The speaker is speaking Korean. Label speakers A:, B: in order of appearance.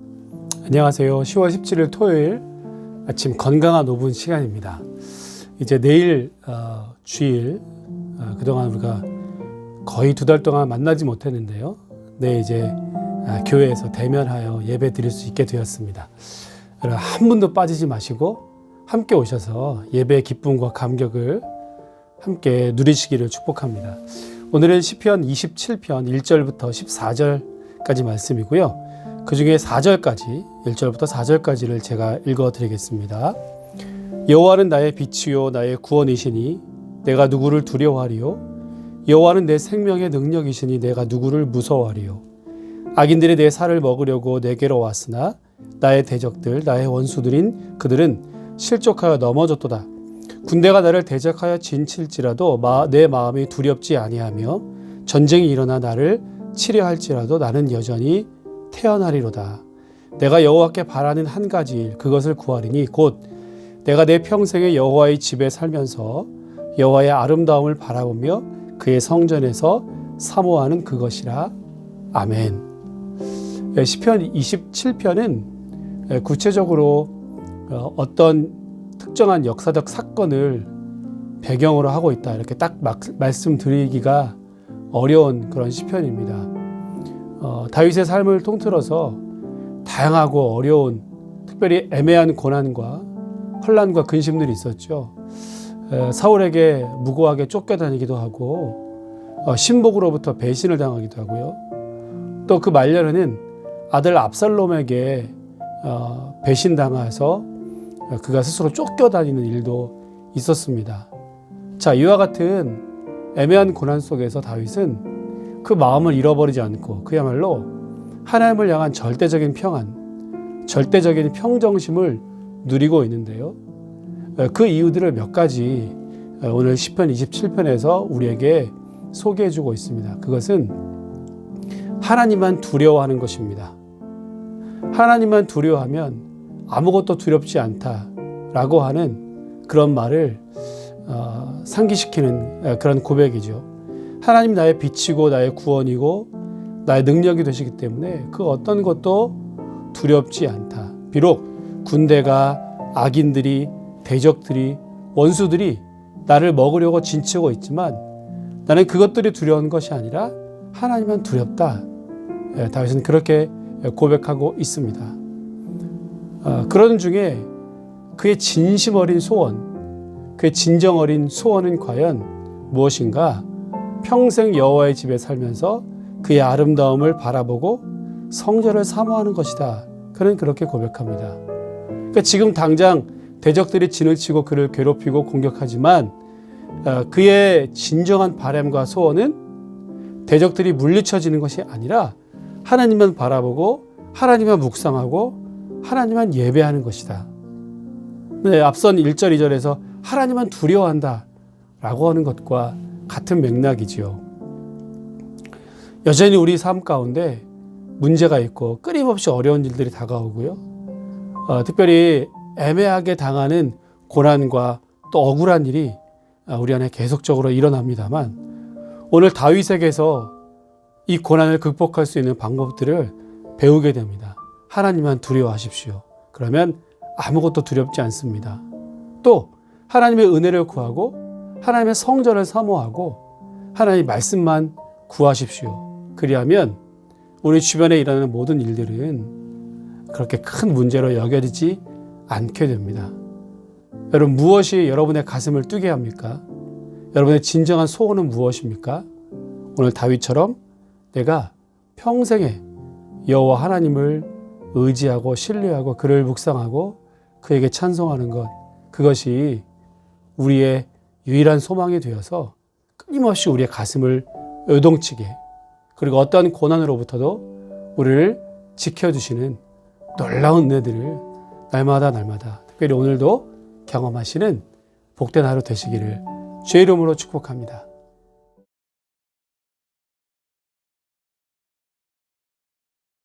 A: 안녕하세요. 10월 17일 토요일 아침 건강한 5분 시간입니다. 이제 내일 어, 주일 어, 그동안 우리가 거의 두 달 동안 만나지 못했는데요. 네 이제 아, 교회에서 대면하여 예배 드릴 수 있게 되었습니다. 한 분도 빠지지 마시고 함께 오셔서 예배의 기쁨과 감격을 함께 누리시기를 축복합니다. 오늘은 시편 27편 1절부터 14절까지 말씀이고요. 그 중에 4절까지 1절부터 4절까지를 제가 읽어 드리겠습니다. 여호와는 나의 빛이요 나의 구원이시니 내가 누구를 두려워하리요? 여호와는 내 생명의 능력이시니 내가 누구를 무서워하리요? 악인들이 내 살을 먹으려고 내게로 왔으나 나의 대적들 나의 원수들인 그들은 실족하여 넘어졌도다. 군대가 나를 대적하여 진칠지라도 마, 내 마음이 두렵지 아니하며 전쟁이 일어나 나를 치려 할지라도 나는 여전히 태어나리로다. 내가 여호와께 바라는 한 가지 일 그것을 구하리니 곧 내가 내 평생에 여호와의 집에 살면서 여호와의 아름다움을 바라보며 그의 성전에서 사모하는 그것이라. 아멘. 예, 시편 27편은 구체적으로 어, 어떤 특정한 역사적 사건을 배경으로 하고 있다 이렇게 딱 막, 말씀드리기가 어려운 그런 시편입니다. 어, 다윗의 삶을 통틀어서 다양하고 어려운 특별히 애매한 고난과 혼란과 근심들이 있었죠. 에, 사울에게 무고하게 쫓겨다니기도 하고 어, 신복으로부터 배신을 당하기도 하고요. 또 그 말년에는 아들 압살롬에게 어, 배신당해서 그가 스스로 쫓겨다니는 일도 있었습니다. 자, 이와 같은 애매한 고난 속에서 다윗은 그 마음을 잃어버리지 않고 그야말로 하나님을 향한 절대적인 평안, 절대적인 평정심을 누리고 있는데요. 그 이유들을 몇 가지 오늘 10편 27편에서 우리에게 소개해 주고 있습니다. 그것은 하나님만 두려워하는 것입니다. 하나님만 두려워하면 아무것도 두렵지 않다라고 하는 그런 말을 어, 상기시키는 그런 고백이죠. 하나님 나의 빛이고 나의 구원이고 나의 능력이 되시기 때문에 그 어떤 것도 두렵지 않다. 비록 군대가 악인들이 대적들이 원수들이 나를 먹으려고 진치고 있지만 나는 그것들이 두려운 것이 아니라 하나님만 두렵다. 예, 다윗은 그렇게 고백하고 있습니다. 어, 그런 중에 그의 진심 어린 소원, 그의 진정 어린 소원은 과연 무엇인가? 평생 여호와의 집에 살면서 그의 아름다움을 바라보고 성전을 사모하는 것이다. 그는 그렇게 고백합니다. 그러니까 지금 당장 대적들이 진을 치고 그를 괴롭히고 공격하지만 어, 그의 진정한 바람과 소원은 대적들이 물리쳐지는 것이 아니라 하나님만 바라보고 하나님만 묵상하고 하나님만 예배하는 것이다. 네, 앞선 1절, 2절에서 하나님만 두려워한다 라고 하는 것과 같은 맥락이지요. 여전히 우리 삶 가운데 문제가 있고 끊임없이 어려운 일들이 다가오고요. 어, 특별히 애매하게 당하는 고난과 또 억울한 일이 우리 안에 계속적으로 일어납니다만 오늘 다윗에게서 이 고난을 극복할 수 있는 방법들을 배우게 됩니다. 하나님만 두려워하십시오. 그러면 아무것도 두렵지 않습니다. 또 하나님의 은혜를 구하고 하나님의 성전을 사모하고 하나님의 말씀만 구하십시오. 그리하면 우리 주변에 일어나는 모든 일들은 그렇게 큰 문제로 여겨지지 않게 됩니다. 여러분 무엇이 여러분의 가슴을 뛰게 합니까? 여러분의 진정한 소원은 무엇입니까? 오늘 다윗처럼 내가 평생에 여호와 하나님을 의지하고 신뢰하고 그를 묵상하고 그에게 찬송하는 것 그것이 우리의 유일한 소망이 되어서 끊임없이 우리의 가슴을 요동치게 그리고 어떠한 고난으로부터도 우리를 지켜주시는 놀라운 은혜들을 날마다 날마다 특별히 오늘도 경험하시는 복된 하루 되시기를 주의 이름으로 축복합니다.